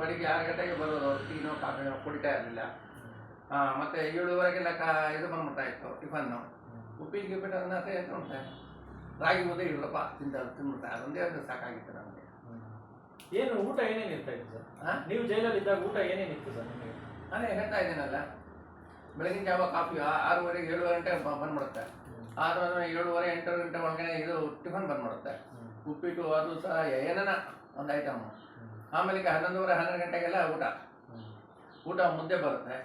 ಬೆಳಿಗ್ಗೆ ಆರು ಗಂಟೆಗೆ ಬರೋದು ಟೀನೋ ಕಾಫಿನೋ ಕುಡಿತಾ ಇರಲಿಲ್ಲ. ಮತ್ತೆ ಏಳುವರೆಗೆಲ್ಲ ಕಾ ಇದು ಬಂದ್ಬಿಡ್ತಾ ಇತ್ತು ಟಿಫನ್ನು. ಉಪ್ಪಿನ ಗಿಪ್ಪಿನ ಅದನ್ನ ಉಂಟೆ ರಾಗಿ ಮುದ್ದೆ ಇಲ್ಲಪ್ಪ ತಿಂತ ತಿಂದ್ಬಿಡ್ತಾ ಅದೊಂದೇ ಒಂದು ಸಾಕಾಗಿತ್ತು ನಮಗೆ. ಏನು ಊಟ ಏನೇನು ಇರ್ತಾ ಇತ್ತು ಸರ್? ಹಾ? ನೀವು ಜೈಲಲ್ಲಿ ಇದ್ದಾಗ ಊಟ ಏನೇನಿತ್ತು ಸರ್ ನಿಮಗೆ? ನಾನೇ ಹೇಳ್ತಾ ಇದ್ದೀನಲ್ಲ ಬೆಳಗಿನ ಜಾವ ಕಾಫಿ ಆರೂವರೆಗೆ ಏಳು ಗಂಟೆ ಬಂದ್ಬಿಡುತ್ತೆ. ಆರು ಏಳುವರೆ ಎಂಟು ಗಂಟೆ ಒಳಗಡೆ ಇದು ಟಿಫನ್ ಬಂದ್ಬಿಡುತ್ತೆ. ಉಪ್ಪಿಟ್ಟು ಅದು ಸಹ ಏನನ ಒಂದು ಐಟಮ್. ಆಮೇಲೆ ಈಗ ಹನ್ನೊಂದುವರೆ ಹನ್ನೆರಡು ಗಂಟೆಗೆಲ್ಲ ಊಟ. ಊಟ ಮುದ್ದೆ ಬರುತ್ತೆ.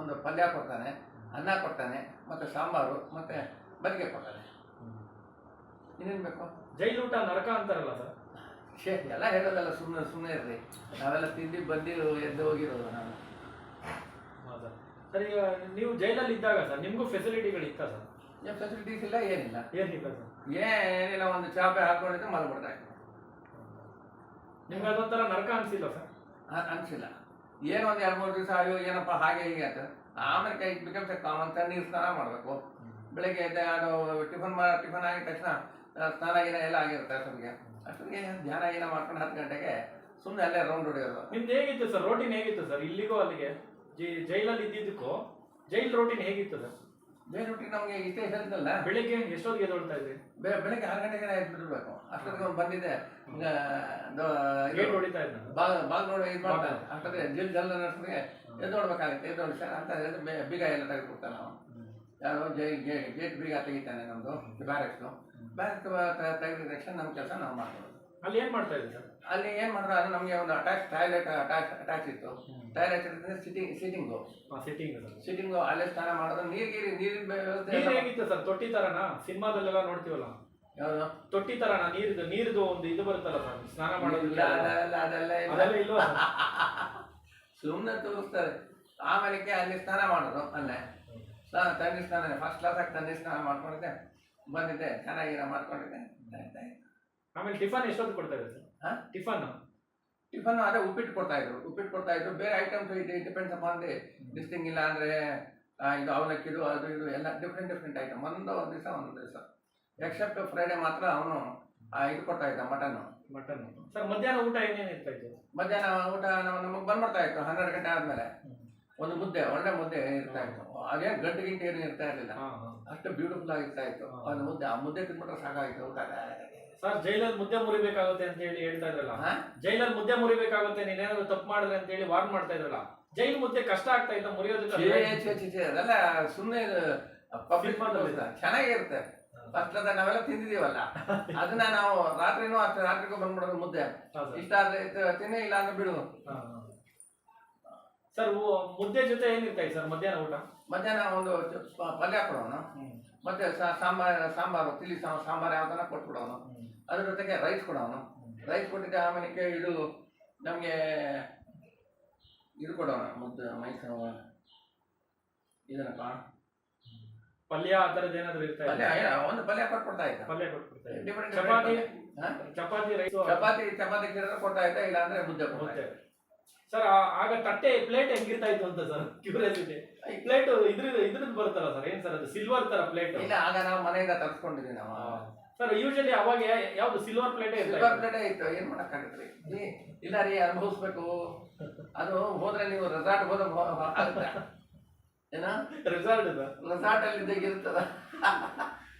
ಒಂದು ಪಲ್ಯ ಕೊಡ್ತಾನೆ ಅನ್ನ ಕೊಡ್ತಾನೆ ಮತ್ತು ಸಾಂಬಾರು ಮತ್ತು ಬದಿಗೆ ಕೊಡ್ತಾನೆ. ಇನ್ನೇನು ಬೇಕು? ಜೈಲು ಊಟ ನರಕ ಅಂತಾರಲ್ಲ ಸರ್? ಶೇ ಎಲ್ಲ ಹೇಳೋದಲ್ಲ ಸುಮ್ಮನೆ ಸುಮ್ಮನೆ ಇರ್ರಿ ನಾವೆಲ್ಲ ತಿಂದು ಬಂದು ಎದ್ದು ಹೋಗಿರೋದು ನಾನು ಸರ್? ಈಗ ನೀವು ಜೈಲಲ್ಲಿ ಇದ್ದಾಗ ಸರ್ ನಿಮಗೂ ಫೆಸಿಲಿಟಿಗಳು ಇತ್ತ ಸರ್? ಏನು ಫೆಸಿಲಿಟೀಸ್ ಇಲ್ಲ ಏನಿಲ್ಲ. ಏನಿಲ್ಲ ಸರ್? ಏನಿಲ್ಲ ಒಂದು ಚಾಪೆ ಹಾಕೊಂಡಿದ್ರೆ ಮಲ್ಬಿಡ್ತಾ ಇತ್ತು ನಿಮ್ಗೆ ಅದೊಂಥರ ನರಕ ಅನ್ಸಿಲ್ಲ ಸರ್? ಅನಿಸಿಲ್ಲ. ಏನೋ ಒಂದು ಎರಡು ಮೂರು ದಿವಸ ಅಯ್ಯೋ ಏನಪ್ಪ ಹಾಗೆ ಹೀಗೆ ಅಂತ. ಆಮೇಲೆ ಕೈ ಬಿಕಮ್ಸ್ ಕಾಮನ್ ನೀರು ಸ್ನಾನ ಮಾಡಬೇಕು. ಬೆಳಗ್ಗೆ ಎದ್ದೆ ಅದು ಟಿಫನ್ ಮಾ ಟಿಫನ್ ಆಗಿದ ತಕ್ಷಣ ಸ್ನಾನ ಗೀನ ಎಲ್ಲ ಆಗಿರುತ್ತೆ ಅಷ್ಟೊಂದಿಗೆ ಅಷ್ಟೊಂದಿಗೆ ಧ್ಯಾನ ಗೀನ ಮಾಡ್ಕೊಂಡು ಹತ್ತು ಗಂಟೆಗೆ ಸುಮ್ಮನೆ ಅಲ್ಲೇ ರೌಂಡ್ ಹೊಡೆಯೋದು. ನಿಮ್ದು ಹೇಗಿತ್ತು ಸರ್? ರೋಟಿನ್ ಹೇಗಿತ್ತು ಸರ್? ಇಲ್ಲಿಗೂ ಅಲ್ಲಿಗೆ? ಜೈ- ಜೈಲಲ್ಲಿ ಇದ್ದಿದ್ದಕ್ಕೂ ಜೈಲ್ ರೋಟಿನ್ ಹೇಗಿತ್ತು ಸರ್? ಬೇರೆ ನಮಗೆ ಇಷ್ಟೇ ಹೇಳಿದ್ನಲ್ಲ ಬೆಳಿಗ್ಗೆ ಎಷ್ಟೊತ್ತಿಗೆ ಎದ್ದೊಳ್ತಾ ಇದ್ರಿ? ಬೆ- ಬೆಳಗ್ಗೆ ಆರು ಗಂಟೆಗೆ ಬಿಡಬೇಕು ಅಷ್ಟೊತ್ತಿಗೆ ಅವ್ನು ಬಂದಿದ್ದೆ. ಗೇಟ್ ಹೊಡಿತಾ ಇದ್ದ ಬಾಗ್ ಬಾಗ್ ನೋಡಿ ಇದು ಮಾಡ್ತಾನೆ ಅಷ್ಟೊತ್ತಿಗೆ ಜಿಲ್ ಜಲ್ಲ ಅನ್ನೋಷ್ಟೊತ್ತಿಗೆ ಎದ್ದು ನೋಡ್ಬೇಕಾಗುತ್ತೆ ಎದ್ದು ನೋಡಿ ಸರ್ ಅಂತ ಹೇಳಿದ್ರೆ ಬೀಗ ಎಲ್ಲ ತೆಗೆದುಕೊಡ್ತಾನೆ ನಾವು ಯಾರೋ ಜೈ ಗೇಟ್ ಬೀಗ ತೆಗಿತಾನೆ ನಮ್ಮದು ಬ್ಯಾರೆಕ್ಸು. ಬ್ಯಾರೆಕ್ಸ್ ತೆಗೆದ ತಕ್ಷಣ ನಮ್ಮ ಕೆಲಸ ನಾವು ಮಾಡ್ಬೋದು. ಅಲ್ಲಿ ಏನ್ ಮಾಡ್ತಾ ಇದ್ರಿ ಸರ್? ಅಲ್ಲಿ ಏನು ಮಾಡಿದ್ರು ಅದು ನಮಗೆ ಒಂದು ಅಟ್ಯಾಚ್ ಟಾಯ್ಲೆಟ್ ಅಟ್ಯಾಚ್ ಅಟ್ಯಾಚ್ ಇತ್ತು. ಟಾಯ್ಲೆಟ್ ಇರ್ತದೆ ಸಿಟಿಂಗ್ ಸಿಟಿಂಗು ಸಿಟಿಂಗ್ ಸಿಟಿಂಗು ಅಲ್ಲೇ ಸ್ನಾನ ಮಾಡೋದು. ನೀರ್ ಗೀರಿ ನೀರಿನ ವ್ಯವಸ್ಥೆ ನೀರ್ ಎಲ್ಲ- ಹೇಗಿತ್ತು ಸರ್? ತೊಟ್ಟಿ ತರನಾ? ಸಿನಿಮಾದಲ್ಲೆಲ್ಲ ನೋಡ್ತೀವಲ್ಲ? ಯಾವ್ದು? ತೊಟ್ಟಿ ತರನಾ? ನೀರ್ದು ನೀರ್ದು ಒಂದು ಇದು ಬರುತ್ತಲ್ಲ ಸರ್? ಸ್ನಾನ ಮಾಡೋದಿಲ್ಲ ಅದೆಲ್ಲ ಅದೆಲ್ಲ ಇಲ್ಲ. ಅದೆಲ್ಲ ಇಲ್ವಾ ಸರ್? ಸುಮ್ಮನೆ ತೋರಿಸ್ತಾರೆ. ಆಮೇಲೆ ಅಲ್ಲಿ ಸ್ನಾನ ಮಾಡೋದು ಅಲ್ಲೇ. ಸ್ನಾನ ತಣ್ಣೀರು ಸ್ನಾನ ಫಸ್ಟ್ ಕ್ಲಾಸ್ ಆಗಿ ತಣ್ಣೀರು ಸ್ನಾನ ಮಾಡ್ಕೊಂಡಿದ್ದೆ. ಬಂದಿದ್ದೆ ಚೆನ್ನಾಗಿರ ಮಾಡ್ಕೊಂಡಿದ್ದೆ. ಆಮೇಲೆ ಟಿಫನ್ ಎಷ್ಟೊತ್ತು ಕೊಡ್ತಾ ಇದ್ದಾರೆ ಹಾ? Sir tiffin. ಟಿಫನ್ ಅದೇ ಉಪ್ಪಿಟ್ಟು ಕೊಡ್ತಾ ಇದ್ರು. ಉಪ್ಪಿಟ್ಟು ಕೊಡ್ತಾ ಇದ್ರು. ಬೇರೆ items it depends upon the distinct ಇಲ್ಲ ಅಂದ್ರೆ ಆ, ಇದು ಅವಲಕ್ಕಿದು ಅದು ಇದು ಎಲ್ಲ ಡಿಫ್ರೆಂಟ್ ಡಿಫ್ರೆಂಟ್ ಐಟಮ್ ಒಂದು ದಿವಸ ಒಂದು ದಿವಸ. ಎಕ್ಸೆಪ್ಟ್ ಫ್ರೈಡೇ ಮಾತ್ರ ಅವನು ಇದು ಕೊಡ್ತಾ ಇದ್ದ ಮಟನ್ ಮಟನ್ ಸರ್ ಮಧ್ಯಾಹ್ನ ಊಟ ಏನೇನು ಇರ್ತಾ ಇತ್ತು? ಮಧ್ಯಾಹ್ನ ಊಟ ನಮಗೆ ಬಂದ್ಬಿಡ್ತಾ ಇತ್ತು ಹನ್ನೆರಡು ಗಂಟೆ ಆದ್ಮೇಲೆ. ಒಂದು ಮುದ್ದೆ ಒಳ್ಳೆ ಮುದ್ದೆ ಇರ್ತಾ ಇತ್ತು. ಅದೇನು ಗಂಟು ಗಿಂಟು ಏನು ಇರ್ತಾ ಇರಲಿಲ್ಲ. ಅಷ್ಟು ಬ್ಯೂಟಿಫುಲ್ ಆಗಿರ್ತಾ ಇತ್ತು. ಅದು ಮುದ್ದೆ ಆ ಮುದ್ದೆ ತಿಂದ್ಬಿಟ್ರೆ ಸಾಕಾಗಿತ್ತು ಊಟ. ಸರ್ ಜೈಲಲ್ಲಿ ಮುದ್ದೆ ಮುರಿಬೇಕಾಗುತ್ತೆ ಅಂತ ಹೇಳಿ ಹೇಳ್ತಾ ಇದ್ರಲ್ಲ? ಜೈಲಲ್ಲಿ ಮುದ್ದೆ ಮುರಿಬೇಕಾಗುತ್ತೆ ನೀನೇನಾದ್ರು ತಪ್ಪು ಮಾಡಿದ್ರೆ ಅಂತ ಹೇಳಿ ವಾರ್ನ್ ಮಾಡ್ತಾ ಇದ್ರಲ್ಲ. ಜೈಲ್ ಮುದ್ದೆ ಕಷ್ಟ ಆಗ್ತಾ ಇತ್ತು ಮುರಿಯೋದಕ್ಕೆ ಅದೆಲ್ಲ ಸುಮ್ಮನೆ ಪಬ್ಲಿಕ್. ಚೆನ್ನಾಗಿರುತ್ತೆ. ಅಷ್ಟ ನಾವೆಲ್ಲ ತಿಂದಿದೀವಲ್ಲ ಅದನ್ನ ನಾವು ರಾತ್ರಿನೂ ಅಷ್ಟೇ ರಾತ್ರಿಗೂ ಬಂದ್ಬಿಡೋದು ಮುದ್ದೆ. ಇಷ್ಟ ಆದ್ರೆ ತಿನ್ನಿ ಇಲ್ಲ ಅಂದ್ರೆ ಬಿಡು. ಸರ್ ಮುದ್ದೆ ಜೊತೆ ಏನಿರ್ತಾ ಸರ್ ಮಧ್ಯಾಹ್ನ ಊಟ? ಮಧ್ಯಾಹ್ನ ಒಂದು ಚ- ಪ- ಪಲ್ಯ ಕೊಡೋಣ. ಮತ್ತೆ ಸಾ- ಸಾಂಬಾರ್ ಸಾಂಬಾರು ತಿಳಿ ಸಾ- ಸಾಂಬಾರು ಯಾವ್ದನ್ನ ಕೊಟ್ಬಿಡೋನು ಅದ್ರ ಜೊತೆಗೆ ರೈಸ್ ಕೊಡೋಣ. ರೈಸ್ ಕೊಟ್ಟಿದ್ದೆ ಆಮೇಲೆ ಇದು ನಮಗೆ ಇದು ಕೊಡೋಣ ಮುದ್ದೆ ಮೈಸೂರು ಇದನ್ನಪ್ಪ ಪಲ್ಯ ಆ ಥರದ್ದು ಏನಾದ್ರು ಇರ್ತಾ ಪಲ್ಯ ಇದೆ ಏ- ಒಂದು ಪಲ್ಯ ಕೊಟ್ಬಿಡ್ತಾ ಇದ್ದ. ಪಲ್ಯ ಕೊಟ್ಬಿಡ್ತಾ ಇದ್ರು. ಡಿಫ್ರೆಂಟ್ ಚಪಾತಿ? ಹಾ? ಚಪಾತಿ ರೈಸ್ ಚಪಾತಿ ಚಪಾತಿ ಗಿಡ ಕೊಡ್ತಾ ಇದ್ದ ಇಲ್ಲ ಅಂದ್ರೆ ಮುದ್ದೆ ಕೊಡ್ತಾ ಮುದ್ದೆ. ಇದ್ದ. ಸರ್ ಆಗ ತಟ್ಟೆ ಪ್ಲೇಟ್ ಹೆಂಗಿರ್ತಾ ಇತ್ತು ಅಂತ ಸರ್ ಕ್ಯೂರಿಯಾಸಿಟಿ ಈ ಪ್ಲೇಟ್ ಇದ್ರ ಇದ್ರದ್ದು ಬರುತ್ತಲ್ಲ ಸರ್ ಏನ್ ಸರ್ ಅದು ಸಿಲ್ವರ್ ತರ ಪ್ಲೇಟ್ ಇಲ್ಲ ಆಗ ನಾವು ಮನೆಯಿಂದ ತರ್ಸ್ಕೊಂಡಿದ್ವಿ ನಾವು. ಸರ್ ಯೂಶಲಿ ಅವಾಗ ಯಾವ್ದು ಸಿಲ್ವರ್ ಪ್ಲೇಟ್ ಸಿಲ್ವರ್ ಪ್ಲೇಟ್ ಇತ್ತು? ಏನ್ ಮಾಡಕ್ಕಾಗತ್ರಿ ಇಲ್ಲ ರೀ ಅನುಭವಿಸ್ಬೇಕು. ಅದು ಹೋದ್ರೆ ನೀವು ರೆಸಾರ್ಟ್ ಹೋದ ಆಗುತ್ತೆ. ಏನ? ರಿಸಲ್ಟ್ ಸರ್ ರೆಸಾರ್ಟ್ ಅಲ್ಲಿ ಇದ್ದಾಗ ಇರ್ತದ.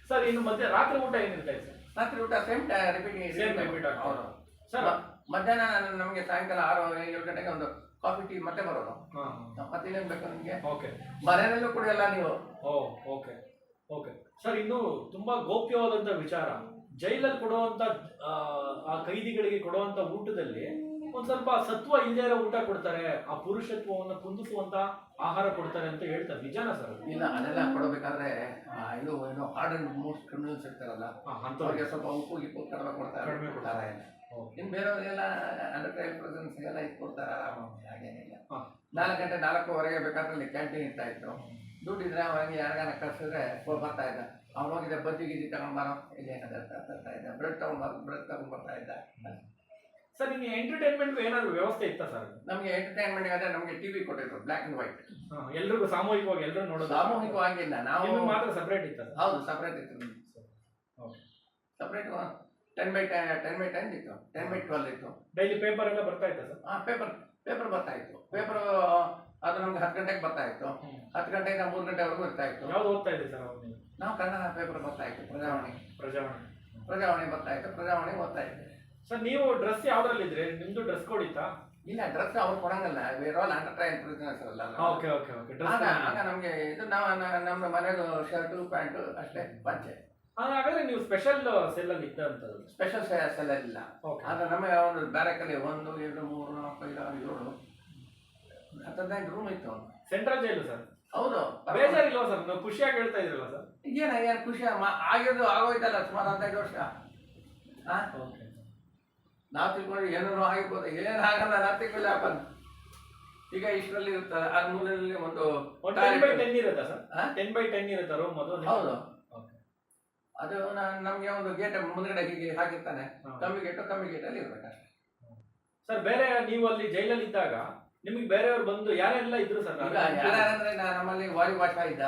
ಸರ್ ಇನ್ನು ಮತ್ತೆ ರಾತ್ರಿ ಊಟ ಏನಿರ್ತಾ ಇತ್ತು ರಾತ್ರಿ ಊಟ ಸೇಮ್ ರಿಪೀಟ್ ಸೇಮ್ ರಿಪೀಟ್ ಆಗ್ತದೆ. ಸರ್ ಮಧ್ಯಾಹ್ನ ನಮಗೆ ಸಾಯಂಕಾಲ ಆರು ಏಳು ಗಂಟೆಗೆ ಒಂದು ಕಾಫಿ ಟೀ ಮತ್ತೆ ಬರೋದು ಮತ್ತೆ ಏನೇನು ಬೇಕು ನಿಮಗೆ? ಓಕೆ. ಮನೆಯಲ್ಲೂ ಕುಡಿಯಲ್ಲ ನೀವು? ಓ ಓಕೆ. ಓಕೆ. ಸರ್ ಇನ್ನು ತುಂಬಾ ಗೋಪ್ಯವಾದಂತ ವಿಚಾರ. ಜೈಲಲ್ಲಿ ಕೊಡುವಂತ ಆ, ಕೈದಿಗಳಿಗೆ ಕೊಡುವಂತ ಊಟದಲ್ಲಿ ಒಂದ್ ಸ್ವಲ್ಪ ಸತ್ವ ಇಲ್ಲದೆ ಇರೋ ಊಟ ಕೊಡ್ತಾರೆ. ಆ ಪುರುಷತ್ವವನ್ನು ಕುಂದಿಸುವಂತ ಆಹಾರ ಕೊಡ್ತಾರೆ ಅಂತ ಹೇಳ್ತಾರೆ ನಿಜಾನ ಸರ್ ಇಲ್ಲ ಅದೆಲ್ಲ ಕೊಡಬೇಕಾದ್ರೆ ಇದು ಏನು ಹಾರ್ಡ್ ಅಂಡ್ ಮೋಸ್ಟ್ ಕ್ರಿಮಿನಲ್ಸ್ ಇರ್ತಾರಲ್ಲ ಅಂತವ್ರಿಗೆ ಸ್ವಲ್ಪ ಉಪ್ಪು ಗಿಪ್ಪು ಕಡಿಮೆ ಕೊಡ್ತಾರೆ. ಕಡಿಮೆ ಕೊಡ್ತಾರೆ. ಓಕೆ. ಇನ್ನು ಬೇರೆಯವ್ರಿಗೆಲ್ಲ ಅಂಡರ್ ಟ್ರೈಲ್ ಪ್ರೆಸೆನ್ಸ್ ಎಲ್ಲ ಇದು ಕೊಡ್ತಾರೆ ಆರಾಮಾಗಿ ಹಾಗೇನಿಲ್ಲ. ನಾಲ್ಕು ಗಂಟೆ ನಾಲ್ಕೂವರೆಗೆ ಬೇಕಾದ್ರೆ ಕ್ಯಾಂಟೀನ್ ಇರ್ತಾ ಇತ್ತು ದುಡ್ಡಿದ್ರೆ ಅವಾಗ ಯಾರಿಗಾನ ಕಳ್ಸಿದ್ರೆ ಹೋ- ಬರ್ತಾ ಇದ್ದ. ಅವ್ನು ಹೋಗಿದ್ದೆ ಬಜ್ಜಿ ಗಿಜಿ ತಗೊಂಡ್ಬಾರೋ ಇಲ್ಲಿ ತರ್ತಾ ಇದ್ದ. ಬ್ರೆಡ್ ತಗೊಂಡ್ಬಾರ ಬ್ರೆಡ್ ತಗೊಂಡ್ಬರ್ತಾ ಇದ್ದ. ಸರ್ ನಿಮಗೆ ಎಂಟರ್ಟೈನ್ಮೆಂಟ್ ಏನಾದ್ರು ವ್ಯವಸ್ಥೆ ಇತ್ತಾ ಸರ್? ನಮಗೆ ಎಂಟರ್ಟೈನ್ಮೆಂಟ್ ಆದ್ರೆ ನಮಗೆ ಟಿವಿ ಕೊಟ್ಟಿದ್ರು ಬ್ಲ್ಯಾಕ್ ಅಂಡ್ ವೈಟ್ ಎಲ್ರಿಗೂ ಸಾಮೂಹಿಕವಾಗಿ ಎಲ್ಲರೂ ನೋಡೋದು ಸಾಮೂಹಿಕವಾಗಿಲ್ಲ ನಾವು ಮಾತ್ರ ಸಪ್ರೇಟ್ ಇತ್ತು ಹೌದು ಸಪ್ರೇಟ್ ಇತ್ತು okay. Separate ten by ten ten by ten ಇತ್ತು. ಟೆನ್ ಬೈ ಟ್ವೆಲ್ ಇತ್ತು. ಡೈಲಿ ಪೇಪರ್ ಎಲ್ಲ ಬರ್ತಾ ಇತ್ತು ಸರ್? ಹಾಂ ಪೇಪರ್ ಪೇಪರ್ ಬರ್ತಾ ಇತ್ತು. ಪೇಪರ್ ಅದು ನಮ್ಗೆ ಹತ್ತು ಗಂಟೆಗೆ ಬರ್ತಾ ಇತ್ತು. ಹತ್ತು ಗಂಟೆಯಿಂದ ಮೂರು ಗಂಟೆವರೆಗೂ ಇರ್ತಾ ಇತ್ತು. ಯಾವ್ದು ಓದ್ತಾ ಇದ್ದೆ ಸರ್ ನಾವು? ಕನ್ನಡ ಪೇಪರ್ ಬರ್ತಾ ಇತ್ತು ಪ್ರಜಾವಾಣಿ. ಪ್ರಜಾವಾಣಿ. ಪ್ರಜಾವಾಣಿ ಬರ್ತಾ ಇತ್ತು ಪ್ರಜಾವಾಣಿ ಓದ್ತಾ ಇದ್ದೆ. ಸರ್ ನೀವು ಡ್ರೆಸ್ ಯಾವ್ದ್ರಲ್ಲಿ ಇದ್ರೆ? ನಿಮ್ದು ಡ್ರೆಸ್ ಕೋಡ್ ಇತ್ತಾ? ಇಲ್ಲ ಡ್ರೆಸ್ ಅವ್ರು ಕೊಡಂಗಲ್ಲ. We're all under train prisoners ಅಲ್ಲ ಓಕೆ ಓಕೆ ಓಕೆ. ಆಗ ನಮ್ಗೆ ಇದು ನಾವು ನಮ್ಮ ಮನೆಯದು ಶರ್ಟು ಪ್ಯಾಂಟು ಅಷ್ಟೇ ಪಂಚೆ. ಹಾಗಾದ್ರೆ ನೀವು ಸ್ಪೆಷಲ್ ಸೆಲ್ ಅಲ್ಲಿ ಇದ್ದಂತದ್ದು. ಸ್ಪೆಷಲ್ ಸೆಲ್ ಇಲ್ಲ. ಓಕೆ ಆದ್ರೆ ನಮಗೆ ಒಂದು ಕಡೆ ಒಂದು ಎರಡು ಮೂರು ನಾಲ್ಕು ಐದು ಆರು ಏಳು. ಹತ್ತದೈದು ರೂಮ್ ಇತ್ತು ಒಂದು. ಸೆಂಟ್ರಲ್ ಜೈಲು ಸರ್ ಹೌದು. ಬೇಜಾರಿಲ್ವಾ ಸರ್ ನೀವು ಖುಷಿಯಾಗಿ ಹೇಳ್ತಾ ಇದ್ರಲ್ಲ ಸರ್ ಏನ ಏನು ಖುಷಿ? ಮ- ಆಗಿದ್ದು ಆಗೋಯ್ತಲ್ಲ ಸುಮಾರು ಹದಿನೈದು ವರ್ಷ. ಆ? ನಾವು ತಿಳ್ಕೊಂಡು ಏನೇನೋ ಆಗಿರ್ಬೋದು. ಏನು ಆಗಲ್ಲ ನಥಿಂಗ್ ತಿಳ್ಕೊಳ್ಳಿ ಹ್ಯಾಪನ್ ಈಗ ಇಷ್ಟರಲ್ಲಿ ಇರ್ತದೆ ಆ ಮೂಲೆಯಲ್ಲಿ ಒಂದು ಒಂದು ಟೆನ್ ಬೈ ಟೆನ್ ಇರುತ್ತಾ ಸರ್ ಹಾ? ಟೆನ್ ಬೈ ಟೆನ್ ಇರುತ್ತಾ ರೂಮ್ ಅದು? ಹೌದು. ಅದು ನಮಗೆ ಒಂದು ಗೇಟ್ ಮುಂದ್ಗಡೆ ಹೀಗೆ ಹಾಕಿರ್ತಾನೆ. ಕಮ್ಮಿ ಗೇಟು ಕಮ್ಮಿ ಗೇಟಲ್ಲಿ ಇರ್ಬೇಕಷ್ಟೇ. ಸರ್ ಬೇರೆ ನೀವು ಅಲ್ಲಿ ಜೈಲಲ್ಲಿ ಇದ್ದಾಗ ನಿಮಗೆ ಬೇರೆಯವ್ರು ಬಂದು ಯಾರೆಲ್ಲ ಇದ್ರು ಸರ್? ಯಾರಂದ್ರೆ ನಮ್ಮಲ್ಲಿ ವಾಯು ವಾಚ ಇದ್ದ.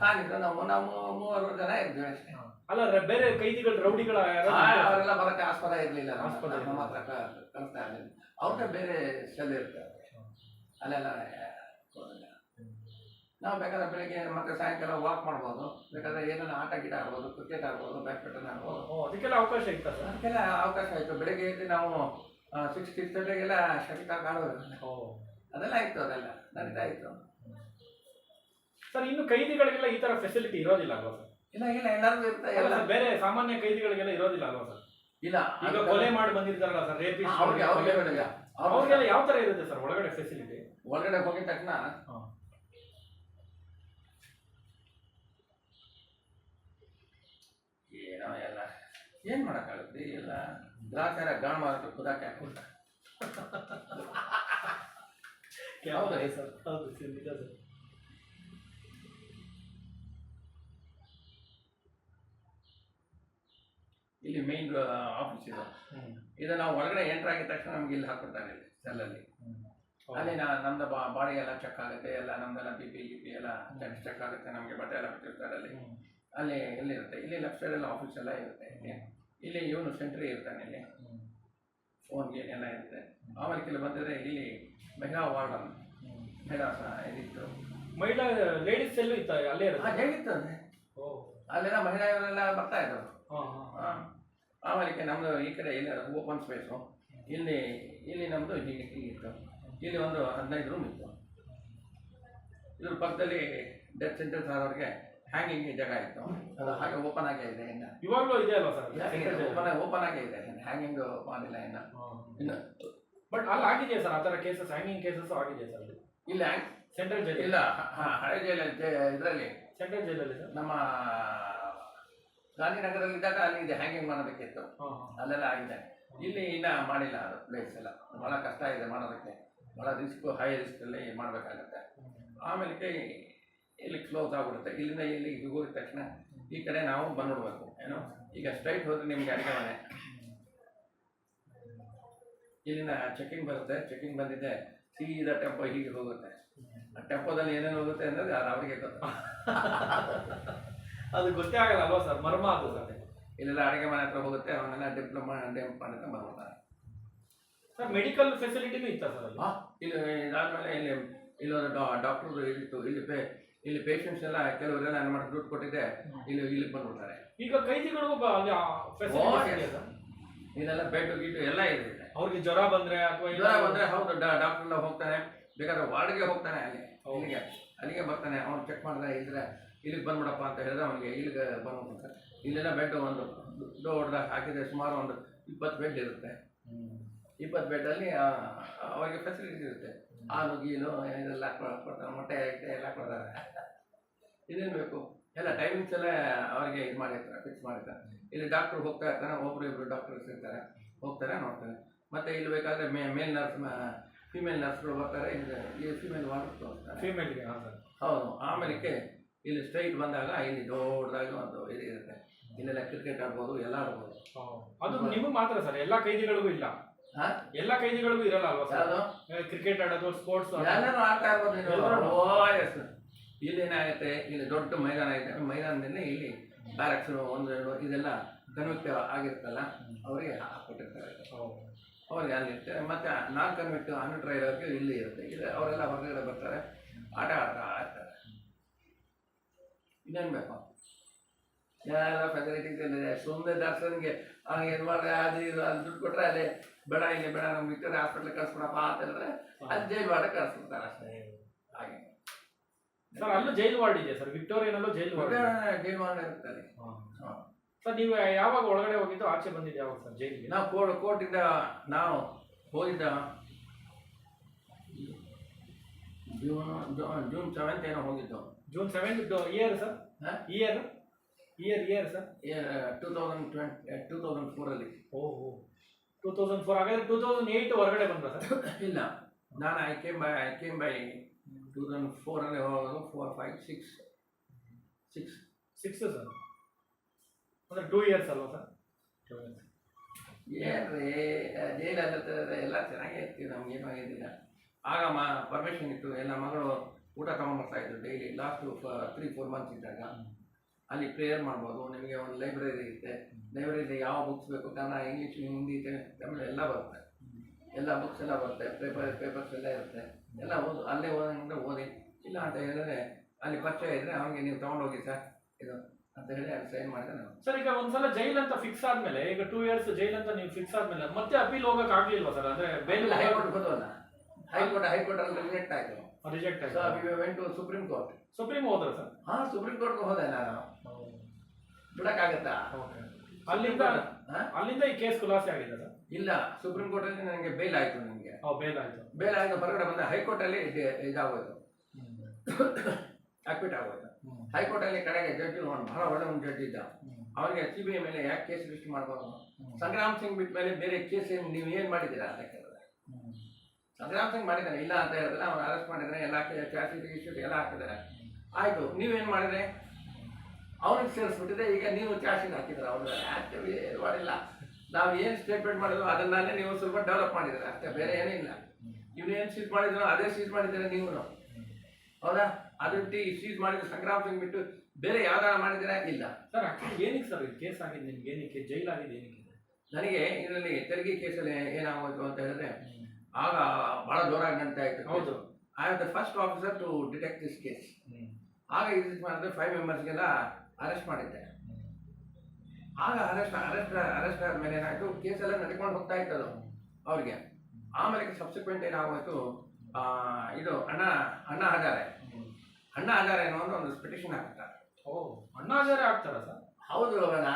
ಖಾನ್ ಇದ್ರು ನಾವು ನಾವು ಮೂವರು ಜನ ಇದ್ವಿ ಅಷ್ಟೇ. ಅಲ್ಲ ಬೇರೆ ಕೈದಿಗಳು ರೌಡಿಗಳ? ಅವರೆಲ್ಲ ಬರಕ್ಕೆ ಆಸ್ಪದ ಇರ್ಲಿಲ್ಲ ಮಾತ್ರ ಆಸ್ಪದ ನಮ್ಮ ಹತ್ರ ಇರ್ಲಿಲ್ಲ. ಬೇರೆ ಸೆಲ್ ಇರ್ತಾರೆ ಅಲ್ಲೆಲ್ಲ. ನಾವು ಬೇಕಾದ್ರೆ ಬೆಳಿಗ್ಗೆ ಮತ್ತೆ ಸಾಯಂಕಾಲ ವಾಕ್ ಮಾಡ್ಬೋದು. ಬೇಕಾದ್ರೆ ಏನೇನು ಆಟ ಗಿಡ ಆಗ್ಬೋದು ಕ್ರಿಕೆಟ್ ಆಗ್ಬೋದು ಬ್ಯಾಡ್ಮಿಂಟನ್ ಆಡ್ಬೋದು. ಓ, ಅದಕ್ಕೆಲ್ಲ ಅವಕಾಶ ಇತ್ತು ಸರ್? ಅದಕ್ಕೆಲ್ಲ ಅವಕಾಶ ಆಯಿತು. ಬೆಳಿಗ್ಗೆ ಎದ್ದು ನಾವು ಸಿಕ್ಸ್ ಸಿಕ್ಸ್ ತರ್ಟಿಗೆಲ್ಲ ಶಟಲ್ ಆಡೋದು ಓ. ಅದೆಲ್ಲ ಇತ್ತು ಅದೆಲ್ಲ. ನಡೀತಾ ಇತ್ತು ಸರ್ ಇನ್ನು ಕೈದಿಗಳಿಗೆಲ್ಲ ಈ ಥರ ಫೆಸಿಲಿಟಿ ಇರೋದಿಲ್ಲ ಅಲ್ವಾ ಸರ್? ಇಲ್ಲ ಇಲ್ಲ ಎಲ್ಲರಿಗೂ ಇರ್ತಾ ಇಲ್ಲ. ಸರ್, ಬೇರೆ ಸಾಮಾನ್ಯ ಕೈದಿಗಳಿಗೆಲ್ಲ ಇರೋದಿಲ್ಲ ಅಲ್ವಾ ಸರ್? ಇಲ್ಲ ಈಗ ಅದು- ಕೊಲೆ ಮಾಡಿ ಬಂದಿರ್ತಾರಲ್ಲ ಸರ್ ರೇಪಿ ರೇಪಿಸ್ಟ್ ಅವ್ರಿಗೆ ಯಾವ ಥರ ಇರುತ್ತೆ ಸರ್ ಒಳಗಡೆ ಫೆಸಿಲಿಟಿ ಒಳಗಡೆ ಹೋಗಿದ ತಕ್ಷಣ ಹಾ. ಏನೋ ಎಲ್ಲ ಏನ್ ಮಾಡಕ್ಕಾಗುತ್ತೆ? ಎಲ್ಲ ಗ್ರಾಹಕರ ಗಾಣ ಕುದಾಕ ಹೌದು. ಸರ್ ಹೌದು ಸರ್ ನಿಜ ಸರ್. ಇಲ್ಲಿ ಮೇನ್ ಆಫೀಸ್ ಇದೆ. ಇದು ನಾವು ಒಳಗಡೆ ಎಂಟರ್ ಆಗಿದ ತಕ್ಷಣ ನಮ್ಗೆ ಇಲ್ಲಿ ಹಾಕ್ಬಿಡ್ತಾರೆ ಇಲ್ಲಿ ಸೆಲ್ಲಲ್ಲಿ ಅಲ್ಲಿ ನಾ ನಮ್ದು ಬಾಡಿ ಎಲ್ಲ ಚೆಕ್ ಆಗುತ್ತೆ ಎಲ್ಲ ನಮ್ದೆಲ್ಲ ಬಿ ಪಿ ಗಿ ಪಿ ಎಲ್ಲ ಚೆಕ್ ಆಗುತ್ತೆ ನಮಗೆ ಬಟ್ಟೆ ಎಲ್ಲ ಬಿಟ್ಟಿರ್ತಾರೆ ಅಲ್ಲಿ. ಅಲ್ಲಿ ಇರುತ್ತೆ. ಇಲ್ಲಿ ಲೆಫ್ಟ್ ಸೈಡಲ್ಲಿ ಆಫೀಸ್ ಎಲ್ಲ ಇರುತ್ತೆ ಇಲ್ಲಿ. ಇವನು ಸೆಂಟ್ರಿ ಇರ್ತಾನೆ ಇಲ್ಲಿ. ಫೋನ್ ಗೇನ್ ಎಲ್ಲ ಇರುತ್ತೆ. ಆಮೇಲೆ ಕೆಲವು ಬಂದಿದ್ರೆ ಇಲ್ಲಿ ಮೆಗಾ ವಾರ್ಡನ್ ಮೆಗಾ ಸಹ ಇದಿತ್ತು. ಮಹಿಳಾ ಲೇಡೀಸ್ ಎಲ್ಲೂ ಇತ್ತ? ಅಲ್ಲೇ ಇರುತ್ತೆ ಹೇಗಿತ್ತು ಅಂದ್ರೆ ಓ. ಅಲ್ಲೆಲ್ಲ ಮಹಿಳೆಯರೆಲ್ಲ ಬರ್ತಾ ಇದ್ರು ಹಾ ಹಾ. ಆ, ಆಮೇಲೆ ನಮ್ಮದು ಈ ಕಡೆ ಇಲ್ಲಿ ಓಪನ್ ಸ್ಪೇಸು ಇಲ್ಲಿ ಇಲ್ಲಿ ನಮ್ಮದು ಹೀಗೆ ಹೀಗಿತ್ತು ಇಲ್ಲಿ ಒಂದು ಹದಿನೈದು ರೂಮ್ ಇತ್ತು. ಇದ್ರ ಪಕ್ಕದಲ್ಲಿ ಡೆತ್ ಸೆಂಟರ್ಸ್ ಆದವ್ರಿಗೆ ಹ್ಯಾಂಗಿಂಗ್ ಜಾಗ ಇತ್ತು ಅದು ಹಾಗೆ ಓಪನ್ ಆಗೇ ಇದೆ ಇನ್ನು. ಇವಾಗಲೂ ಇದೆ ಅಲ್ವಾ ಸರ್? ಓಪನ್ ಓಪನ್ ಆಗೇ ಇದೆ ಹ್ಯಾಂಗಿಂಗ್ ಮಾಡಿಲ್ಲ ಇನ್ನು. ಇನ್ನು ಬಟ್ ಅಲ್ಲಿ ಆಗಿದೆ ಸರ್? ಆ ಥರ ಕೇಸಸ್ ಹ್ಯಾಂಗಿಂಗ್ ಕೇಸಸ್ ಆಗಿದೆ ಸರ್ ಅಲ್ಲಿ? ಇಲ್ಲ. ಸೆಂಟ್ರಲ್ ಜೈಲ್ ಇಲ್ಲ. ಹಳೆ ಜೈಲಲ್ಲಿ ಇದರಲ್ಲಿ. ಸೆಂಟ್ರಲ್ ಜೈಲಲ್ಲಿ ಸರ್? ನಮ್ಮ ಗಾಂಧಿನಗರಲ್ಲಿದ್ದಾಗ ಅಲ್ಲಿ ಇದೆ ಹ್ಯಾಂಗಿಂಗ್ ಮಾಡೋದಕ್ಕಿತ್ತು ಇತ್ತು. ಅಲ್ಲೆಲ್ಲ ಆಗಿದೆ. ಇಲ್ಲಿ ಇನ್ನ ಮಾಡಿಲ್ಲ ಅದು ಪ್ಲೇಸ್ ಎಲ್ಲ. ಬಹಳ ಕಷ್ಟ ಇದೆ ಮಾಡೋದಕ್ಕೆ. ಬಹಳ ರಿಸ್ಕ್ ಹೈ ರಿಸ್ಕ್ ಅಲ್ಲಿ ಮಾಡಬೇಕಾಗತ್ತೆ. ಆಮೇಲೆ ಇಲ್ಲಿ ಕ್ಲೋಸ್ ಆಗ್ಬಿಡುತ್ತೆ. ಇಲ್ಲಿಂದ ಇಲ್ಲಿ ಹೋಗಿದ ತಕ್ಷಣ ಈ ಕಡೆ ನಾವು ಬಂದ್ಬಿಡ್ಬೇಕು ಏನು? ಈಗ ಸ್ಟ್ರೈಟ್ ಹೋದ್ರೆ ನಿಮ್ಗೆ ಅಡಿಗೆ ಮನೆ ಇಲ್ಲಿನ ಚೆಕಿಂಗ್ ಬರುತ್ತೆ. ಚೆಕಿಂಗ್ ಬಂದಿದೆ. ಸೀದಾ ಟೆಂಪೋ ಹೀಗೆ ಹೋಗುತ್ತೆ. ಆ ಟೆಂಪೋದಲ್ಲಿ ಏನೇನು ಹೋಗುತ್ತೆ ಅನ್ನೋದು ಅದು ಅವರಿಗೆ ಗೊತ್ತ. ಅದು ಗೊತ್ತೇ ಆಗಲ್ಲ ಅಲ್ವಾ ಸರ್? ಮರ್ಮ ಅದು ಸರ್ ಇಲ್ಲೆಲ್ಲ ಅಡಿಗೆ ಮನೆ ಹತ್ರ ಹೋಗುತ್ತೆ ಅವನ್ನೆಲ್ಲ ಡಿಪ್ಲೊಮಾ ಡೆಂಪ್ ಅಂತ ಬರ್ಬಿಡ್ತಾರೆ. ಸರ್ ಮೆಡಿಕಲ್ ಫೆಸಿಲಿಟಿನೂ ಇತ್ತ ಸರ್ ಇಲ್ಲಿ ಇದಾದ್ಮೇಲೆ ಇಲ್ಲಿ ಇಲ್ಲೊಂದು ಡಾಕ್ಟರ್ ಇತ್ತು. ಇಲ್ಲಿ ಪೇ ಇಲ್ಲಿ ಪೇಷಂಟ್ಸ್ ಎಲ್ಲ ಕೆಲವರೆಲ್ಲ ಏನ್ ಮಾಡಿ ದುಡ್ಡು ಕೊಟ್ಟಿದ್ದೆ ಇಲ್ಲಿ ಇಲ್ಲಿಗೆ ಬಂದ್ಬಿಡ್ತಾರೆ. ಈಗ ಕೈದಿಗಳಿಗೂ ಬ- ಅಲ್ಲಿ ಫೆಸಿಲಿಟಿ ಓ, ಇದೆಯಾ ಸರ್ ಇಲ್ಲೆಲ್ಲ ಬೆಡ್ ಗೀಟು ಎಲ್ಲ ಇದೆ ಇಲ್ಲಿ. ಅವ್ರಿಗೆ ಜ್ವರ ಬಂದ್ರೆ ಅಥವಾ ಜ್ವರ ಬಂದ್ರೆ ಹೌದು ಡಾಕ್ಟರ್ ಎಲ್ಲ ಹೋಗ್ತಾನೆ ಬೇಕಾದ್ರೆ ವಾರ್ಡ್ಗೆ ಹೋಗ್ತಾನೆ ಅಲ್ಲಿ. ಹೌದು. ಇಲ್ಲಿಗೆ ಅಲ್ಲಿಗೆ ಬರ್ತಾನೆ. ಅವ್ನು ಚೆಕ್ ಮಾಡಿದ್ರೆ ಇದ್ರೆ ಇಲ್ಲಿಗೆ ಬಂದ್ಬಿಡಪ್ಪ ಅಂತ ಹೇಳಿದ್ರೆ ಅವನಿಗೆ ಇಲ್ಲಿಗೆ ಬಂದ್ಬಿಡ್ತಾರೆ. ಇಲ್ಲೆಲ್ಲ ಬೆಡ್ ಒಂದು ದೊಡ್ಡ ಹಾಕಿದ್ರೆ ಸುಮಾರು ಒಂದು ಇಪ್ಪತ್ತು ಬೆಡ್ ಇರುತ್ತೆ. ಇಪ್ಪತ್ತು ಬೆಡ್ಡಲ್ಲಿ ಅವರಿಗೆ ಫೆಸಿಲಿಟಿ ಇರುತ್ತೆ. ಹಾಲು ಗೀಲು ಇದೆಲ್ಲ ಕೊಡ್ತಾರೆ. ಮೊಟ್ಟೆ ಗಿಟ್ಟೆ ಎಲ್ಲ ಕೊಡ್ತಾರೆ. ಇದೇನು ಬೇಕು? ಎಲ್ಲ ಟೈಮಿಂಗ್ಸ್ ಎಲ್ಲ ಅವರಿಗೆ ಇದು ಮಾಡಿರ್ತಾರೆ ಫಿಕ್ಸ್ ಮಾಡಿರ್ತಾರೆ. ಇಲ್ಲಿ ಡಾಕ್ಟ್ರು ಹೋಗ್ತಾ ಇರ್ತಾರೆ ಒಬ್ರು ಇಬ್ರು ಡಾಕ್ಟರ್ಸ್ ಇರ್ತಾರೆ ಹೋಗ್ತಾರೆ ನೋಡ್ತಾರೆ. ಮತ್ತೆ ಇಲ್ಲಿ ಬೇಕಾದರೆ ಮೇ ಮೇಲ್ ನರ್ಸ್ ಫಿಮೇಲ್ ನರ್ಸ್ಗಳು ಬರ್ತಾರೆ ಇಲ್ಲಿ ಇಲ್ಲಿ ಫಿಮೇಲ್ ವಾರ್ಡ್ ತೋರಿಸ್ತಾರೆ. ಫಿಮೇಲ್ಗೆ ಹೌದು. ಆಮೇಲೆ ಇಲ್ಲಿ ಸ್ಟ್ರೈಟ್ ಬಂದಾಗ ಇಲ್ಲಿ ದೊಡ್ಡದಾಗಿ ಒಂದು ಇದು ಇರುತ್ತೆ. ಇಲ್ಲೆಲ್ಲ ಕ್ರಿಕೆಟ್ ಆಡ್ಬೋದು ಎಲ್ಲ ಆಡ್ಬೋದು. ಅದು ನಿಮಗೆ ಮಾತ್ರ ಸರ್ ಎಲ್ಲ ಕೈದಿಗಳಿಗೂ ಇಲ್ಲ. ಎಲ್ಲ ಕೈದಿಗಳಿಗೂ ಇರಲ್ಲ ಅಲ್ವಾ ಸರ್? ಕ್ರಿಕೆಟ್ ಆಡೋದು ಸ್ಪೋರ್ಟ್ಸ್ ಎಲ್ಲರೂ ಆಡ್ತಾ ಇರ್ಬೋದು ಎಲ್ಲರೂ. ಇಲ್ಲಿ ದೊಡ್ಡ ಮೈದಾನ ಇದೆ. ಮೈದಾನದಲ್ಲಿ ಇಲ್ಲಿ ಬ್ಯಾರಕ್ಸ್ ಒಂದು ಎರಡು ಇದೆಲ್ಲ ಕನ್ವಿಕ್ಟ್ ಆಗಿರ್ತಲ್ಲ, ಅವರಿಗೆ ಹಾಕ್ಬಿಟ್ಟಿರ್ತಾರೆ ಅವ್ರಿಗೆ ಅಲ್ಲಿ ಇರ್ತಾರೆ. ಮತ್ತೆ ನಾಲ್ಕು ಕನ್ವಿಟ್ಟು ಅನ್ವಿಟ್ರ ಇರೋಕ್ಕೆ ಇಲ್ಲಿ ಇರುತ್ತೆ. ಇಲ್ಲಿ ಅವರೆಲ್ಲ ಹೊರಗಡೆ ಬರ್ತಾರೆ. ಆಟ ಆಡ್ತಾ ಇರ್ತಾರೆ ಇನ್ನೇನು ಬೇಕು? ಎಲ್ಲ ಫೆಸಿಲಿಟೀಸ್ ಇದೆ. ಸುಮ್ಮನೆ ದರ್ಶನ್ಗೆ ಅವ್ನಿಗೆ ಏನು ಮಾಡಿದ್ರೆ ಅದು ಇದು ಅಲ್ಲಿ ದುಡ್ಡು ಕೊಟ್ಟರೆ ಅದೇ ಬೇಡ, ಇಲ್ಲಿ ಬೇಡ, ನಮ್ಗೆ ವಿಕ್ಟೋರಿಯಾ ಹಾಸ್ಪಿಟ್ಲಿಗೆ ಕಳ್ಸ್ಬಿಡಪ್ಪ ಅಂತ ಹೇಳಿದ್ರೆ ಅಲ್ಲಿ ಜೈಲ್ ಮಾಡಕ್ಕೆ ಕಳಿಸ್ಬಿಡ್ತಾರೆ ಅಷ್ಟೇ. ಹಾಗೆ. ಸರ್ ಅಲ್ಲೂ ಜೈಲ್ ವಾರ್ಡ್ ಇದೆ ಸರ್ ವಿಕ್ಟೋರಿಯನಲ್ಲೂ ಜೈಲ್ ವಾರ್ಡ್ ಇದೆ. ಜೈಲ್ ಮಾಡಿ ಇರ್ತದೆ ಸರ್ ನೀವು ಯಾವಾಗ ಒಳಗಡೆ ಹೋಗಿದ್ದು ಆಚೆ ಬಂದಿದ್ದು ಯಾವಾಗ ಸರ್ ಜೈಲಿಗೆ ನಾವು ಕೋರ್ಟ್ ಕೋರ್ಟಿಂದ ನಾವು ಹೋಗಿದ್ದ ಜೂನ್ ಜೂನ್ ಜೂನ್ ಸೆವೆಂತ್ ಏನೋ ಹೋಗಿದ್ದು. June seventh year sir? ಹಾ? Year year year sir? Two thousand twenty two thousand ಫೋರಲ್ಲಿ ಓಹೋ. ಟೂ ತೌಸಂಡ್ ಫೋರ್ ಹಾಗಾದ್ರೆ ಟೂ ತೌಸಂಡ್ ಏಯ್ಟ್ ಹೊರಗಡೆ ಬಂದ ಸರ್? ಇಲ್ಲ. ನಾನು I came by I came by two thousand ಫೋರಲ್ಲಿ ಹೋಗೋದು four five six six six sir ಅಂದರೆ two years ಅಲ್ವಾ sir ಏನ್ರಿ ಜೈಲಲ್ಲಿ ಎಲ್ಲ ಚೆನ್ನಾಗೇ ಇರ್ತೀವಿ ನಮ್ಗೇನು ಆಗಿದ್ದಿಲ್ಲ. ಆಗ ಮ ಪರ್ಮಿಷನ್ ಇತ್ತು ಎಲ್ಲ ಮಗಳು ಊಟ ತಗೊಂಡ್ಬರ್ತಾ ಇದ್ರು daily last three four months ಇದ್ದಾಗ. ಅಲ್ಲಿ ಪ್ರೇಯರ್ ಮಾಡ್ಬೋದು ನಿಮಗೆ ಒಂದು ಲೈಬ್ರರಿ ಇರುತ್ತೆ. ಲೈಬ್ರರಿಲಿ ಯಾವ ಬುಕ್ಸ್ ಬೇಕು ಕನ್ನಡ ಇಂಗ್ಲೀಷ್ ಹಿಂದಿ ತಮಿಳು ಎಲ್ಲ ಬರುತ್ತೆ. ಎಲ್ಲ ಬುಕ್ಸ್ ಎಲ್ಲ ಬರುತ್ತೆ ಪೇಪರ್ ಪೇಪರ್ಸ್ ಎಲ್ಲ ಇರುತ್ತೆ. ಎಲ್ಲ ಓದು ಅಲ್ಲೇ ಓದಂದ್ರೆ ಓದಿ. ಇಲ್ಲ ಅಂತ ಹೇಳಿದ್ರೆ ಅಲ್ಲಿ ಪರಿಚಯ ಇದ್ರೆ ಅವನಿಗೆ ನೀವು ತೊಗೊಂಡೋಗಿ ಸರ್ ಇದು ಅಂತ ಹೇಳಿ ಅಲ್ಲಿ ಸೈನ್ ಮಾಡಿದೆ ನಾನು ಸರ್ ಈಗ ಒಂದ್ಸಲ ಜೈಲ್ ಅಂತ ಫಿಕ್ಸ್ ಆದ್ಮೇಲೆ ಈಗ ಟೂ ಇಯರ್ಸ್ ಜೈಲ್ ಅಂತ ನೀವು ಫಿಕ್ಸ್ ಆದ್ಮೇಲೆ ಮತ್ತೆ ಅಪೀಲ್ ಹೋಗಕ್ ಆಗ್ಲಿಲ್ವಾ ಸರ್? ಅಂದ್ರೆ ಬೇಲ್ ಹೈಕೋರ್ಟ್ ಹೋದವಲ್ಲ ಹೈಕೋರ್ಟ್ ಹೈಕೋರ್ಟ್ ಅಲ್ಲಿ ರಿಜೆಕ್ಟ್ ಆಯ್ತು. ರಿಜೆಕ್ಟ್ ಸರ್ ಆಯ್ತು. We went to supreme court supreme ಹೋದ್ರ ಸರ್? ಹಾ ಸುಪ್ರೀಂ ಕೋರ್ಟ್ ಹೋದೆ ನಾನು. ಬಿಡಕ್ಕಾಗತ್ತಾ? ಓಕೆ. ಅಲ್ಲಿಂದ ಹಾ? ಅಲ್ಲಿಂದ ಈ ಕೇಸ್ ಖುಲಾಸೆ ಆಗಿದೆ ಸರ್? ಇಲ್ಲ ಸುಪ್ರೀಂ ಕೋರ್ಟ್ ಅಲ್ಲಿ ನನಗೆ ಬೇಲ್ ಆಯ್ತು ನನಗೆ. ಬೇಲ್ ಆಯ್ತು. ಬೇಲ್ ಆಯ್ತು ಹೊರಗಡೆ ಬಂದ ಹೈಕೋರ್ಟ್ ಅಲ್ಲಿ ಇದಾಗೋದು. ಇದಾಗೋಯ್ತು ಅಕ್ವಿಟ್ ಆಗೋಯ್ತು ಹೈಕೋರ್ಟ್ ಅಲ್ಲಿ ಕಡೆಗೆ ಜಡ್ಜ್ ಒಂದು ಬಹಳ ಒಳ್ಳೆ ಒಂದು ಜಡ್ಜ್ ಇದ್ದ. ಅವನಿಗೆ ಸಿ ಬಿ ಐ ಮೇಲೆ ಯಾಕೆ ಕೇಸ್ ರಿಜಿಸ್ಟರ್ ಮಾಡ್ಬೋದು? ಸಂಗ್ರಾಮ್ ಸಿಂಗ್ ಬಿಟ್ಟ ಮೇಲೆ ಬೇರೆ ಕೇಸ್ ಏನು ನೀವು ಏನು ಮಾಡಿದ್ದೀರಾ ಅಂತ ಕೇಳಿದ್ರೆ ಸಂಗ್ರಾಮ್ ಸಿಂಗ್ ಮಾಡಿದ್ದಾನೆ ಇಲ್ಲ ಅಂತ ಹೇಳಿದ್ರೆ ಅವನು ಅರೆಸ್ಟ್ ಮಾಡಿದ್ದಾನೆ ಎಲ್ಲ ಚಾರ್ಜ್ ಶೀಟ್ ಎಲ್ಲ ಹಾಕಿದ್ದಾರೆ ಆಯ್ತು ನೀವೇನು ಮಾಡಿದ್ರೆ? ಅವನಿಗೆ ಸೇರಿಸ್ಬಿಟ್ಟಿದೆ ಈಗ ನೀವು ಚಾರ್ಜ್ ಶೀಟ್ ಹಾಕಿದ್ರೆ? ಅವನ ಆ್ಯಕ್ಟಿವ್ ಮಾಡಿಲ್ಲ? ನಾವು ಏನು ಸ್ಟೇಟ್ಮೆಂಟ್ ಮಾಡಿದ್ರು ಅದನ್ನೇ ನೀವು ಸ್ವಲ್ಪ ಡೆವಲಪ್ ಮಾಡಿದ್ರೆ ಅಷ್ಟೇ ಬೇರೆ ಏನೂ ಇಲ್ಲ. ಇವ್ನು ಏನು ಸೀಸ್ ಮಾಡಿದ್ರು ಅದೇ ಸೀಸ್ ಮಾಡಿದ್ದೀರಾ ನೀವು ಹೌದಾ? ಅದು ಸೀಸ್ ಮಾಡಿದ್ರೆ ಸಂಗ್ರಾಮ್ ಸಿಂಗ್ ಬಿಟ್ಟು ಬೇರೆ ಯಾವ್ದಾರ ಮಾಡಿದ್ದೀರಾ? ಇಲ್ಲ. ಸರ್ ಏನಕ್ಕೆ ಸರ್ ಕೇಸ್ ಆಗಿದೆ ನಿಮ್ಗೆ? ಏನಕ್ಕೆ ಜೈಲ್ ಆಗಿದೆ ಏನಕ್ಕೆ? ನನಗೆ ಇದರಲ್ಲಿ ತೆರಿಗೆ ಕೇಸಲ್ಲಿ ಏನಾಗೋಯ್ತು ಅಂತ ಹೇಳಿದ್ರೆ ಆಗ ಭಾಳ ಜೋರಾಗಿ ನಡೀತಾ ಇತ್ತು ಹೌದು. I am the first officer to detect this case ಆಗ ಇದು ಮಾಡಿದ್ರೆ ಫೈವ್ ಮೆಂಬರ್ಸ್ಗೆಲ್ಲ ಅರೆಸ್ಟ್ ಮಾಡಿದ್ದೆ. ಆಗ ಅರೆಸ್ಟ್ ಅರೆಸ್ಟ್ ಅರೆಸ್ಟ್ ಆದ್ಮೇಲೆ ಏನಾಯ್ತು? ಕೇಸೆಲ್ಲ ನಡ್ಕೊಂಡು ಹೋಗ್ತಾ ಇತ್ತದು ಅವ್ರಿಗೆ. ಆಮೇಲೆ ಸಬ್ಸಿಕ್ವೆಂಟ್ ಏನಾಗೋಯ್ತು? ಆ, ಇದು ಅಣ್ಣ ಅಣ್ಣ ಹಜಾರೆ ಅಣ್ಣ ಹಜಾರೆ ಅನ್ನೋ ಒಂದು ಒಂದು ಪಿಟಿಷನ್ ಹಾಕ್ತಾರೆ. ಓ ಹಜಾರೆ ಆಗ್ತಾರ ಸರ್? ಹೌದು ಅಣ್ಣ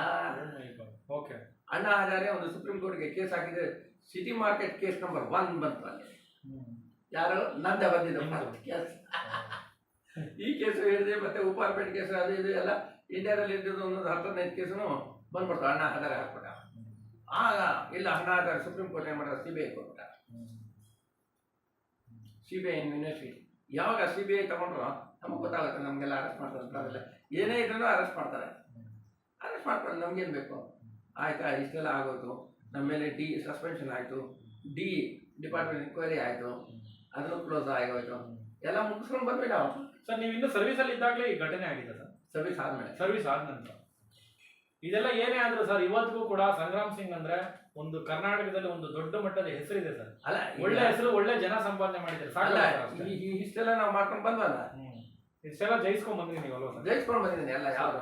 ಓಕೆ. ಅಣ್ಣ ಹಜಾರೆ ಒಂದು ಸುಪ್ರೀಂ ಕೋರ್ಟ್ಗೆ ಕೇಸ್ ಹಾಕಿದ್ರೆ city market case number one ಬಂತು ಅಲ್ಲಿ. ಯಾರು? ನಂದ ಬಂದಿದ್ದು ಕೇಸ್ ಈ ಕೇಸು ಹೇಳಿದೆ ಮತ್ತೆ ಉಪಾರ್ಪೇಟ್ ಕೇಸು ಅದು ಇದು ಎಲ್ಲ ಇಂಡಿಯಾದಲ್ಲಿ ಇದ್ದಿದ್ದು ಒಂದು ಹತ್ತೊಂದೈದು ಕೇಸು ಬಂದ್ಬಿಡ್ತು ಅಣ್ಣ ಹಜಾರೆ ಹಾಕ್ಬಿಟ್ಟ. ಆಗ ಇಲ್ಲ ಅಣ್ಣ ಆದರೆ ಸುಪ್ರೀಂ ಕೋರ್ಟ್ ಏನು ಮಾಡಿದ್ರೆ ಸಿ ಬಿ ಐ ಕೊಟ್ಬಿಟ್ಟ ಸಿ ಬಿ ಐ ಯೂನಿವರ್ಸಿಟಿ ಯಾವಾಗ ಸಿ ಬಿ ಐ ತಗೊಂಡ್ರು? ನಮಗೆ ಗೊತ್ತಾಗುತ್ತೆ ನಮಗೆಲ್ಲ ಅರೆಸ್ಟ್ ಮಾಡ್ತಾರೆ ಏನೇ ಇದ್ರೂ ಅರೆಸ್ಟ್ ಮಾಡ್ತಾರೆ. ಅರೆಸ್ಟ್ ಮಾಡ್ಕೊಂಡು ನಮ್ಗೇನು ಬೇಕು? ಆಯ್ತಾ ಇಷ್ಟೆಲ್ಲ ಆಗೋಯ್ತು. ನಮ್ಮ ಮೇಲೆ ಡಿ ಸಸ್ಪೆನ್ಷನ್ ಆಯಿತು. ಡಿ ಡಿಪಾರ್ಟ್ಮೆಂಟ್ ಎನ್ಕ್ವೈರಿ ಆಯಿತು. ಅದನ್ನು ಕ್ಲೋಸ್ ಆಗೋಯ್ತು. ಎಲ್ಲ ಮುಗಿಸ್ಕೊಂಡು ಬಂದ್ವಿ ನಾವು. ಸರ್ ನೀವು ಇನ್ನು ಸರ್ವಿಸಲ್ಲಿ ಇದ್ದಾಗಲೇ ಈ ಘಟನೆ ಆಗಿದೆ ಸರ್. ಸರ್ವಿಸ್ ಆದಮೇಲೆ. ಸರ್ವಿಸ್ ಆದ ನಂತರ ಇದೆಲ್ಲ ಏನೇ ಆದ್ರೂ ಸರ್ ಇವತ್ತಿಗೂ ಕೂಡ ಸಂಗ್ರಾಮ್ ಸಿಂಗ್ ಅಂದ್ರೆ ಒಂದು ಕರ್ನಾಟಕದಲ್ಲಿ ಒಂದು ದೊಡ್ಡ ಮಟ್ಟದ ಹೆಸರಿದೆ ಸರ್. ಅಲ್ಲ ಒಳ್ಳೆ ಹೆಸರು ಒಳ್ಳೆ ಜನ ಸಂಪಾದನೆ ಮಾಡಿದ್ದಾರೆ. ಅಲ್ಲ ಸಾಕು ಈ- ಈ- ಇಷ್ಟೆಲ್ಲ ನಾವು ಮಾಡ್ಕೊಂಡು ಬಂದ್ವಲ್ಲ? ಇಷ್ಟೆಲ್ಲ ಜಯಿಸ್ಕೊಂಡ್ ಬಂದ್ರಿ ನೀವು ಜಯಿಸ್ಕೊಂಡ್ ಸರ್? ಜಯಿಸ್ಕೊಂಡು ಬಂದಿದ್ದೀನಿ ಎಲ್ಲ ಯಾವ್ದು